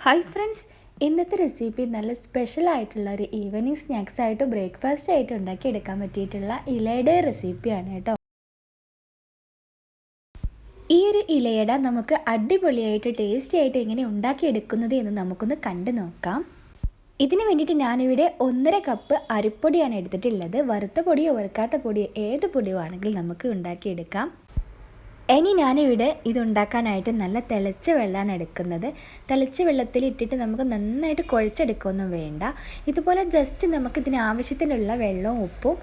Hi friends ഇന്നത്തെ recipe നല്ല special ആയിട്ടുള്ള ഒരു ഈവനിങ് സ്നാക്സ് ആയിട്ട് ബ്രേക്ക്ഫാസ്റ്റ് ആയിട്ട് ഉണ്ടാക്കി എടുക്കാൻ പറ്റിയിട്ടുള്ള ഇലയുടെ റെസിപ്പിയാണ് കേട്ടോ. ഈ ഒരു ഇലയട നമുക്ക് അടിപൊളിയായിട്ട് ടേസ്റ്റി ആയിട്ട് എങ്ങനെ ഉണ്ടാക്കിയെടുക്കുന്നത് എന്ന് നമുക്കൊന്ന് കണ്ടു നോക്കാം. ഇതിന് വേണ്ടിയിട്ട് ഞാനിവിടെ ഒന്നര കപ്പ് അരിപ്പൊടിയാണ് എടുത്തിട്ടുള്ളത്. വറുത്ത പൊടിയോ വറുക്കാത്ത പൊടിയോ ഏത് പൊടിയോ ആണെങ്കിലും നമുക്ക് ഉണ്ടാക്കിയെടുക്കാം. ഇനി ഞാനിവിടെ ഇതുണ്ടാക്കാനായിട്ട് നല്ല തിളച്ച വെള്ളമാണ് എടുക്കുന്നത്. തിളച്ച വെള്ളത്തിൽ ഇട്ടിട്ട് നമുക്ക് നന്നായിട്ട് കുഴച്ചെടുക്കുകയൊന്നും വേണ്ട. ഇതുപോലെ ജസ്റ്റ് നമുക്ക് ഇതിന് ആവശ്യത്തിനുള്ള വെള്ളവും ഉപ്പും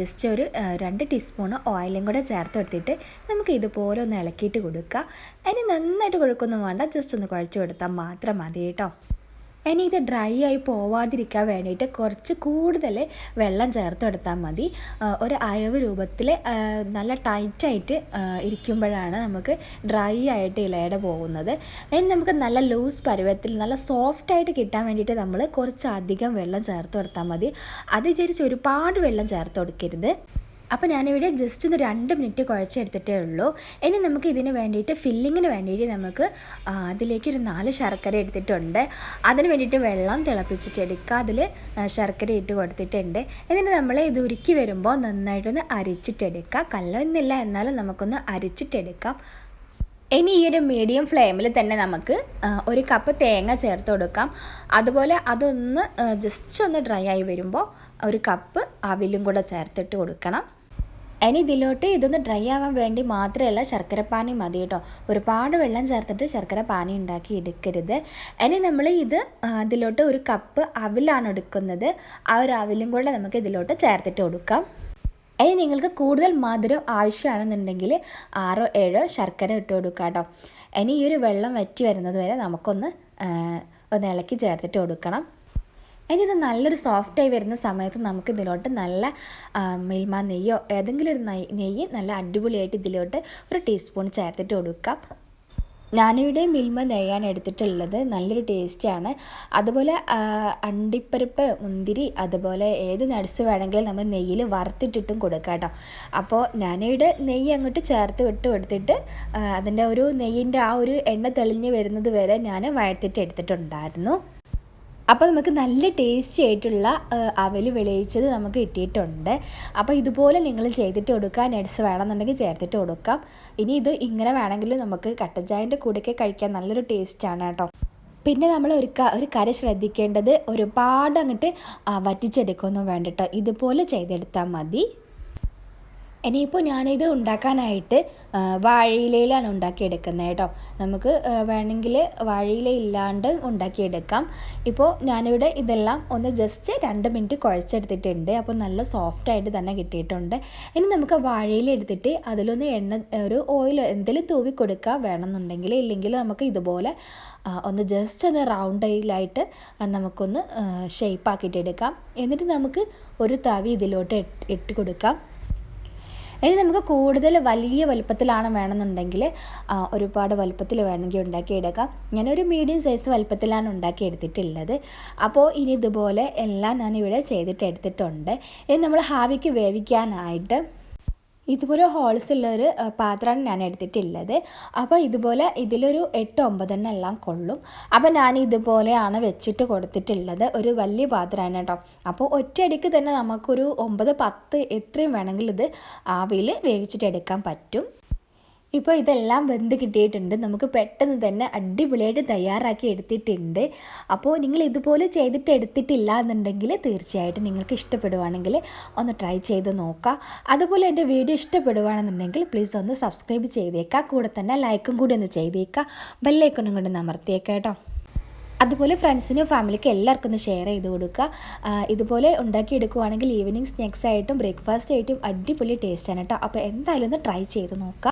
ജസ്റ്റ് ഒരു രണ്ട് ടീസ്പൂൺ ഓയിലും കൂടെ ചേർത്ത് കൊടുത്തിട്ട് നമുക്ക് ഇതുപോലെ ഒന്ന് ഇളക്കിയിട്ട് കൊടുക്കുക ഇനി നന്നായിട്ട് കുഴക്കൊന്നും വേണ്ട ജസ്റ്റ് ഒന്ന് കുഴച്ച് കൊടുത്താൽ മാത്രം മതി കേട്ടോ. ഇനി ഇത് ഡ്രൈ ആയി പോവാതിരിക്കാൻ വേണ്ടിയിട്ട് കുറച്ച് കൂടുതൽ വെള്ളം ചേർത്ത് കൊടുത്താൽ മതി. ഒരു അയവ് രൂപത്തിൽ നല്ല ടൈറ്റായിട്ട് ഇരിക്കുമ്പോഴാണ് നമുക്ക് ഡ്രൈ ആയിട്ട് ഇലയട പോകുന്നത്. ഇനി നമുക്ക് നല്ല ലൂസ് പരുവത്തിൽ നല്ല സോഫ്റ്റ് ആയിട്ട് കിട്ടാൻ വേണ്ടിയിട്ട് നമ്മൾ കുറച്ച് അധികം വെള്ളം ചേർത്ത് കൊടുത്താൽ മതി. അത് വിചാരിച്ച് ഒരുപാട് വെള്ളം ചേർത്ത് കൊടുക്കരുത്. അപ്പോൾ ഞാനിവിടെ ജസ്റ്റ് ഒന്ന് രണ്ട് മിനിറ്റ് കുഴച്ചെടുത്തിട്ടേ ഉള്ളൂ. ഇനി നമുക്ക് ഇതിന് വേണ്ടിയിട്ട് ഫില്ലിങ്ങിന് വേണ്ടിയിട്ട് നമുക്ക് അതിലേക്ക് ഒരു നാല് ശർക്കര എടുത്തിട്ടുണ്ട്. അതിന് വേണ്ടിയിട്ട് വെള്ളം തിളപ്പിച്ചിട്ട് എടുക്കുക. അതിൽ ശർക്കര ഇട്ട് കൊടുത്തിട്ടുണ്ട്. എന്നിട്ട് നമ്മൾ ഇത് ഉരുക്കി വരുമ്പോൾ നന്നായിട്ടൊന്ന് അരിച്ചിട്ടെടുക്കുക കല്ലൊന്നില്ല എന്നാലും നമുക്കൊന്ന് അരിച്ചിട്ടെടുക്കാം ഇനി ഈ ഒരു മീഡിയം ഫ്ലെയിമിൽ തന്നെ നമുക്ക് ഒരു കപ്പ് തേങ്ങ ചേർത്ത് കൊടുക്കാം. അതുപോലെ അതൊന്ന് ജസ്റ്റ് ഒന്ന് ഡ്രൈ ആയി വരുമ്പോൾ ഒരു കപ്പ് അവിലും കൂടെ ചേർത്തിട്ട് കൊടുക്കണം. ഇനി ഇതിലോട്ട് ഇതൊന്ന് ഡ്രൈ ആവാൻ വേണ്ടി മാത്രമല്ല ശർക്കര പാനി മതി കേട്ടോ. ഒരുപാട് വെള്ളം ചേർത്തിട്ട് ശർക്കര പാനി ഉണ്ടാക്കി എടുക്കരുത്. ഇനി നമ്മൾ ഇത് ഇതിലോട്ട് ഒരു കപ്പ് അവിലാണ് എടുക്കുന്നത്. ആ ഒരു അവിലും കൂടെ നമുക്ക് ഇതിലോട്ട് ചേർത്തിട്ട് കൊടുക്കാം. ഇനി നിങ്ങൾക്ക് കൂടുതൽ മധുരം ആവശ്യമാണെന്നുണ്ടെങ്കിൽ ആറോ ഏഴോ ശർക്കര ഇട്ട് കൊടുക്കാം കേട്ടോ. ഇനി ഈ ഒരു വെള്ളം വറ്റി വരുന്നത് വരെ നമുക്കൊന്ന് ഒന്ന് ഇളക്കി ചേർത്തിട്ട് കൊടുക്കണം. ഇനി ഇത് നല്ലൊരു സോഫ്റ്റായി വരുന്ന സമയത്ത് നമുക്ക് ഇതിലോട്ട് നല്ല മിൽമ നെയ്യോ ഏതെങ്കിലും ഒരു നെയ്യ് നല്ല അടിപൊളിയായിട്ട് ഇതിലോട്ട് ഒരു ടീസ്പൂൺ ചേർത്തിട്ട് കൊടുക്കാം. ഞാനിവിടെ മിൽമ നെയ്യാൻ എടുത്തിട്ടുള്ളത്. നല്ലൊരു ടേസ്റ്റാണ് അതുപോലെ അണ്ടിപ്പരിപ്പ് മുന്തിരി അതുപോലെ ഏത് നട്സ് വേണമെങ്കിലും നമ്മൾ നെയ്യിൽ വറുത്തിട്ടിട്ടും കൊടുക്കാം കേട്ടോ. അപ്പോൾ ഞാനിവിടെ നെയ്യ് അങ്ങോട്ട് ചേർത്ത് വിട്ട് കൊടുത്തിട്ട് അതിന്റെ ഒരു നെയ്യിന്റെ ആ ഒരു എണ്ണ തെളിഞ്ഞ് വരുന്നത് വരെ ഞാൻ വഴത്തിട്ട് എടുത്തിട്ടുണ്ടായിരുന്നു. അപ്പോൾ നമുക്ക് നല്ല ടേസ്റ്റി ആയിട്ടുള്ള അവൽ വിളയിച്ചത് നമുക്ക് കിട്ടിയിട്ടുണ്ട്. അപ്പോൾ ഇതുപോലെ നിങ്ങൾ ചെയ്തിട്ട് കൊടുക്കുക. നട്സ് വേണമെന്നുണ്ടെങ്കിൽ ചേർത്തിട്ട് കൊടുക്കാം. ഇനി ഇത് ഇങ്ങനെ വേണമെങ്കിൽ നമുക്ക് കട്ടച്ചായന്റെ കൂടെയൊക്കെ കഴിക്കാൻ നല്ലൊരു ടേസ്റ്റാണ് കേട്ടോ. പിന്നെ നമ്മൾ ഒരു ഒരു കര ശ്രദ്ധിക്കേണ്ടത് ഒരുപാട് അങ്ങോട്ട് വറ്റിച്ചെടുക്കൊന്നും വേണ്ടിട്ടോ ഇതുപോലെ ചെയ്തെടുത്താൽ മതി. ഇനിയിപ്പോൾ ഞാനിത് ഉണ്ടാക്കാനായിട്ട് വാഴയിലയിലാണ് ഉണ്ടാക്കിയെടുക്കുന്നത് കേട്ടോ. നമുക്ക് വേണമെങ്കിൽ വാഴയില ഇല്ലാണ്ട് ഉണ്ടാക്കിയെടുക്കാം. ഇപ്പോൾ ഞാനിവിടെ ഇതെല്ലാം ഒന്ന് ജസ്റ്റ് രണ്ട് മിനിറ്റ് കുഴച്ചെടുത്തിട്ടുണ്ട്. അപ്പോൾ നല്ല സോഫ്റ്റായിട്ട് തന്നെ കിട്ടിയിട്ടുണ്ട്. ഇനി നമുക്ക് വാഴയില എടുത്തിട്ട് അതിലൊന്ന് എണ്ണ ഒരു ഓയിൽ എന്തെങ്കിലും തൂവി കൊടുക്കുക വേണമെന്നുണ്ടെങ്കിൽ. ഇല്ലെങ്കിൽ നമുക്ക് ഇതുപോലെ ഒന്ന് ജസ്റ്റ് ഒന്ന് റൗണ്ടിലായിട്ട് നമുക്കൊന്ന് ഷേപ്പ് ആക്കിയിട്ട് എടുക്കാം. എന്നിട്ട് നമുക്ക് ഒരു തവി ഇതിലോട്ട് ഇട്ട് കൊടുക്കാം. ഇനി നമുക്ക് കൂടുതൽ വലിയ വലുപ്പത്തിലാണ് വേണമെന്നുണ്ടെങ്കിൽ ഒരുപാട് വലുപ്പത്തിൽ വേണമെങ്കിൽ ഉണ്ടാക്കിയെടുക്കാം. ഞാനൊരു മീഡിയം സൈസ് വലുപ്പത്തിലാണ് ഉണ്ടാക്കി എടുത്തിട്ടുള്ളത് അപ്പോൾ ഇനി ഇതുപോലെ എല്ലാം ഞാനിവിടെ ചെയ്തിട്ട് എടുത്തിട്ടുണ്ട് ഇനി നമ്മൾ ഹാവിക്ക് വേവിക്കാനായിട്ട് ഇതുപോലെ ഹോൾസ് ഉള്ള ഒരു പാത്രമാണ് ഞാൻ എടുത്തിട്ടുള്ളത്. അപ്പോൾ ഇതുപോലെ ഇതിലൊരു എട്ട് ഒമ്പതെണ്ണം എല്ലാം കൊള്ളും. അപ്പോൾ ഞാൻ ഇതുപോലെയാണ് വെച്ചിട്ട് കൊടുത്തിട്ടുള്ളത്. ഒരു വലിയ പാത്രമാണ് കേട്ടോ. അപ്പോൾ ഒറ്റയടിക്ക് തന്നെ നമുക്കൊരു ഒമ്പത് പത്ത് എത്രയും വേണമെങ്കിൽ ഇത് ആവിയിൽ വേവിച്ചിട്ട് എടുക്കാൻ പറ്റും. ഇപ്പോൾ ഇതെല്ലാം വെന്ത് കിട്ടിയിട്ടുണ്ട്. നമുക്ക് പെട്ടെന്ന് തന്നെ അടിപൊളിയായിട്ട് തയ്യാറാക്കി എടുത്തിട്ടുണ്ട്. അപ്പോൾ നിങ്ങൾ ഇതുപോലെ ചെയ്തിട്ട് എടുത്തിട്ടില്ല എന്നുണ്ടെങ്കിൽ തീർച്ചയായിട്ടും നിങ്ങൾക്ക് ഇഷ്ടപ്പെടുവാണെങ്കിൽ ഒന്ന് ട്രൈ ചെയ്ത് നോക്കാം. അതുപോലെ എന്റെ വീഡിയോ ഇഷ്ടപ്പെടുവാണെന്നുണ്ടെങ്കിൽ പ്ലീസ് ഒന്ന് സബ്സ്ക്രൈബ് ചെയ്തേക്കാം. കൂടെ തന്നെ ലൈക്കും കൂടി ഒന്ന് ചെയ്തേക്കാം. ബെല്ലൈക്കൊന്നും കൊണ്ട് നമർത്തിയേക്കാം കേട്ടോ. അതുപോലെ ഫ്രണ്ട്സിനും ഫാമിലിക്കും എല്ലാവർക്കും ഒന്ന് ഷെയർ ചെയ്ത് കൊടുക്കുക. ഇതുപോലെ ഉണ്ടാക്കി ഉണ്ടാക്കിയെടുക്കുവാണെങ്കിൽ ഈവനിങ് സ്നാക്സ് ആയിട്ടും ബ്രേക്ക്ഫാസ്റ്റ് ആയിട്ടും അടിപൊളി ടേസ്റ്റാണ് കേട്ടോ. അപ്പോൾ എന്തായാലും ഒന്ന് ട്രൈ ചെയ്ത് നോക്കാം.